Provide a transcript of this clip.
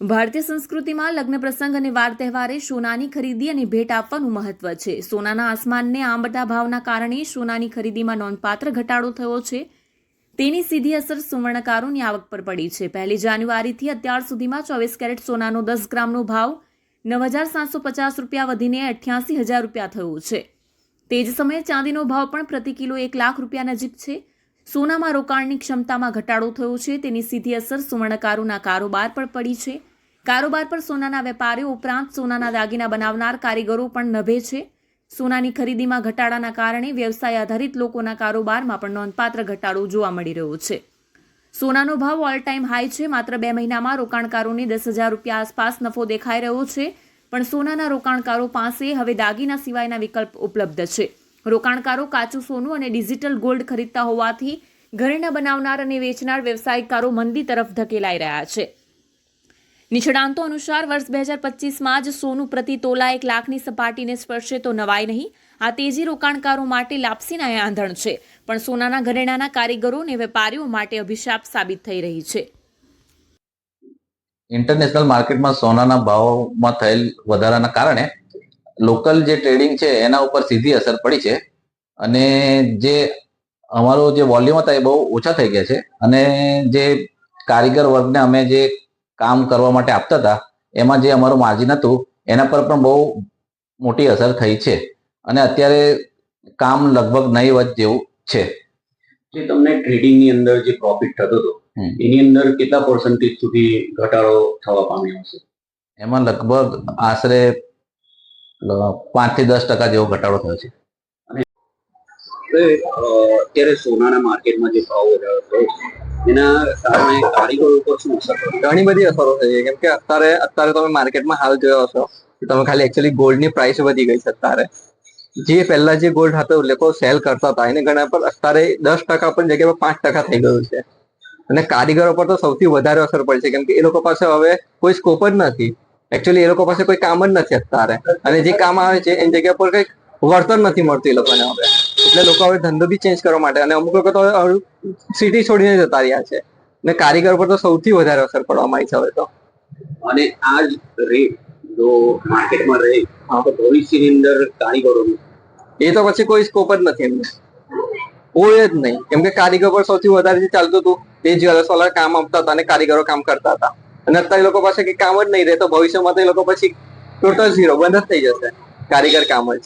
ભારતીય સંસ્કૃતિમાં લગ્ન પ્રસંગ અને વાર તહેવારે સોનાની ખરીદી અને ભેટ આપવાનું મહત્વ છે. સોનાના આસમાનને આંબતા ભાવના કારણે સોનાની ખરીદીમાં નોંધપાત્ર ઘટાડો થયો છે. તેની સીધી અસર સુવર્ણકારોની આવક પર પડી છે. પહેલી જાન્યુઆરીથી અત્યાર સુધીમાં ચોવીસ કેરેટ સોનાનો દસ ગ્રામનો ભાવ નવ હજાર સાતસો પચાસ રૂપિયા વધીને અઠ્યાસી હજાર રૂપિયા થયો છે. તે જ સમયે ચાંદીનો ભાવ પણ પ્રતિ કિલો એક લાખ રૂપિયા નજીક છે. સોનામાં રોકાણની ક્ષમતામાં ઘટાડો થયો છે. તેની સીધી અસર સુવર્ણકારોના કારોબાર પર પડી છે. કારોબાર પર સોનાના વેપારીઓ ઉપરાંત સોનાના દાગીના બનાવનાર કારીગરો પણ નભે છે. સોનાની ખરીદીમાં ઘટાડાના કારણે વ્યવસાય આધારિત લોકોના કારોબારમાં પણ નોંધપાત્ર ઘટાડો જોવા મળી રહ્યો છે. સોનાનો ભાવ ઓલ ટાઈમ હાઈ છે. માત્ર બે મહિનામાં રોકાણકારોને દસ હજાર રૂપિયા આસપાસ નફો દેખાઈ રહ્યો છે. પણ સોનાના રોકાણકારો પાસે હવે દાગીના સિવાયના વિકલ્પ ઉપલબ્ધ છે. રોકાણકારો કાચું સોનું અને ડિજિટલ ગોલ્ડ ખરીદતા હોવાથી ઘરેણા બનાવનાર અને વેચનાર વ્યવસાયિકારો મંદી તરફ ધકેલાઈ રહ્યા છે. નિષ્ણાંતો અનુસાર વર્ષ બે હજાર પચીસમાં જ સોનું પ્રતિ તોલા એક લાખની સપાટીને સ્પર્શે તો નવાય નહીં. આ તેજી રોકાણકારો માટે લાપસીના આંધણ છે. પણ સોનાના ઘરેણાના કારીગરો અને વેપારીઓ માટે અભિશાપ સાબિત થઈ રહી છે. ઇન્ટરનેશનલ માર્કેટમાં સોનાના ભાવમાં થયેલ વધારાના કારણે લોકલ જે ટ્રેડિંગ છે એના ઉપર સીધી અસર પડી છે. અને જે અમારો જે વોલ્યુમ હતા એ બહુ ઓછા થઈ ગયા છે. અને જે કારીગર વર્ગને અમે જે કામ કરવા માટે આપતા હતા એમાં જે અમારું માર્જિન હતું એના પર પણ બહુ મોટી અસર થઈ છે. અને અત્યારે કામ લગભગ નહીવત જેવું છે. જે તમને ટ્રેડિંગની અંદર જે પ્રોફિટ થતો હતો એની અંદર કેટલા પર્સન્ટેજ સુધી ઘટાડો થવા પામ્યો હશે? એમાં લગભગ આશરે પાંચથી દસ ટકા જેવો ઘટાડો થયો છે. અત્યારે સોનાના માર્કેટમાં જે ભાવ વધારો થયો છે એના કારણે કારીગરો ઉપર શું અસર ઘણી બધી અસરો થઈ છે. કેમ કે અત્યારે અત્યારે તમે માર્કેટમાં હાલ જોયો હશો તમે ખાલી એકચ્યુઅલી ગોલ્ડની પ્રાઇસ વધી ગઈ છે અત્યારે. જે પહેલા જે ગોલ્ડ હતો લોકો સેલ કરતા હતા. એને ગણા પર અત્યારે દસ ટકા પણ જગ્યા પર પાંચ ટકા થઈ ગયું છે. અને કારીગરો પર તો સૌથી વધારે અસર પડી છે. કેમ કે એ લોકો પાસે હવે કોઈ સ્કોપ જ નથી. એકચ્યુઅલી એ લોકો પાસે કોઈ કામ જ નથી અત્યારે. અને જે કામ આવે છે, એની જગ્યા પર કંઈક વળતર નથી મળતું એ લોકોને હવે. એટલે લોકો હવે ધંધો બી ચેન્જ કરવા માટે અને અમુક લોકો તો સિટી છોડીને જતા રહ્યા છે. ને કારીગર પર તો સૌથી વધારે અસર પડવા માંડી છે હવે તો. અને આ જ રેટ જો માર્કેટમાં રહે તો ભવિષ્યની અંદર કારીગરોનું? એ તો પછી કોઈ સ્કોપ જ નથી એમને. કોઈ જ નહીં. કેમ કે કારીગર પર સૌથી વધારે જે ચાલતું હતું તે જ્વેલર્સ વાળા કામ આપતા હતા અને કારીગરો કામ કરતા હતા. અને અત્યારે લોકો પાસે કઈ કામ જ નહીં રહે તો ભવિષ્યમાં તો એ લોકો પછી ટોટલ ઝીરો બંધ જ થઈ જશે. કારીગર કામ જ.